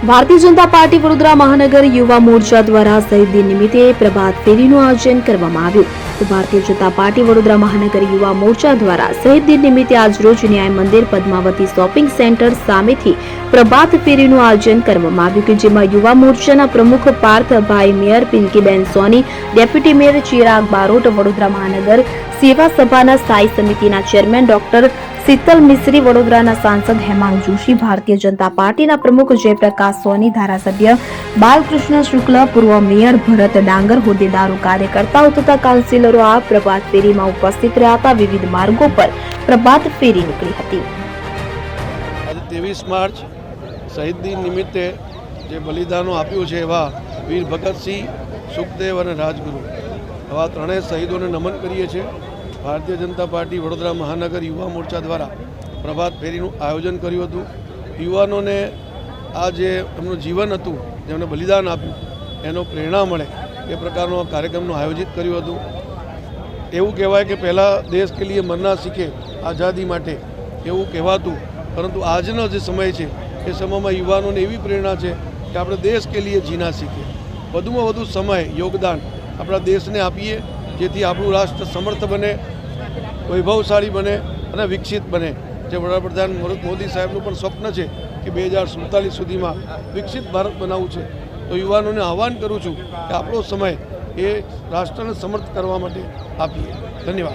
Bharatiya Janata party Vadodara મહાનગર યુવા મોરચા દ્વારા શહીદ દિન નિમિત્તે પ્રભાત ફેરીનું આયોજન કરવામાં આવ્યું. તો ભારતીય જનતા પાર્ટી વડોદરા મહાનગર યુવા મોરચા દ્વારા શહીદ દિન નિમિત્તે આજરોજ ન્યાય મંદિર, પદ્માવતી શોપિંગ સેન્ટર સામેથી પ્રભાત ફેરીનું આયોજન કરવામાં આવ્યું કે જેમાં યુવા મોરચાના પ્રમુખ Parthbhai mayor, Pinkiben Soni, deputy mayor Chirag Barot, Vadodara મહાનગર સેવા સભાના સ્થાયી સમિતિના ચેરમેન ડોક્ટર શીતલ મિશ્રી વડોદરાના સાંસદ હેમાંગ જોશી, ભારતીય જનતા પાર્ટીના પ્રમુખ જયપ્રકાશ સોની, ધારાસભ્ય બાલકૃષ્ણ શુક્લ, પૂર્વ મેયર ભરત ડાંગર, હોદ્દેદારો, કાર્યકર્તાઓ તથા કાઉન્સિલરો આ પ્રભાત ફેરીમાં ઉપસ્થિત રહ્યા હતા. વિવિધ માર્ગો પર પ્રભાત ફેરી નીકળી હતી. આજે ત્રેવીસ માર્ચ, શહીદ દિન નિમિત્તે જે બલિદાનો આપ્યું છે એવા વીર ભગતસિંહ, સુખદેવ અને રાજગુરુ. આવા ત્રણેય શહીદોને નમન કરીએ છીએ. ભારતીય જનતા પાર્ટી વડોદરા મહાનગર યુવા મોરચા દ્વારા પ્રભાત ફેરીનું આયોજન કર્યું હતું. યુવાનોને આ જે એમનું જીવન હતું જેમણે બલિદાન આપ્યું, એનો પ્રેરણા મળે એ પ્રકારનો કાર્યક્રમનું આયોજિત કર્યું હતું. એવું કહેવાય કે પહેલાં દેશ કે લીએ મરના શીખે આઝાદી માટે એવું કહેવાતું. પરંતુ આજનો જે સમય છે, એ સમયમાં યુવાનોને એવી પ્રેરણા છે કે આપણે દેશ કે લીએ જીના શીખીએ વધુમાં વધુ સમય, યોગદાન આપણા દેશને આપીએ જેથી આપણું રાષ્ટ્ર સમર્થ બને, વૈભવશાળી બને અને વિકસિત બને. જે વડાપ્રધાન નરેન્દ્ર મોદી સાહેબનું પણ સ્વપ્ન છે કે બે હજાર સુડતાલીસ સુધીમાં વિકસિત ભારત બનાવવું છે. તો યુવાનોને આહ્વાન કરું છું કે આપણો સમય એ રાષ્ટ્રને સમર્થ કરવા માટે આપીએ. ધન્યવાદ.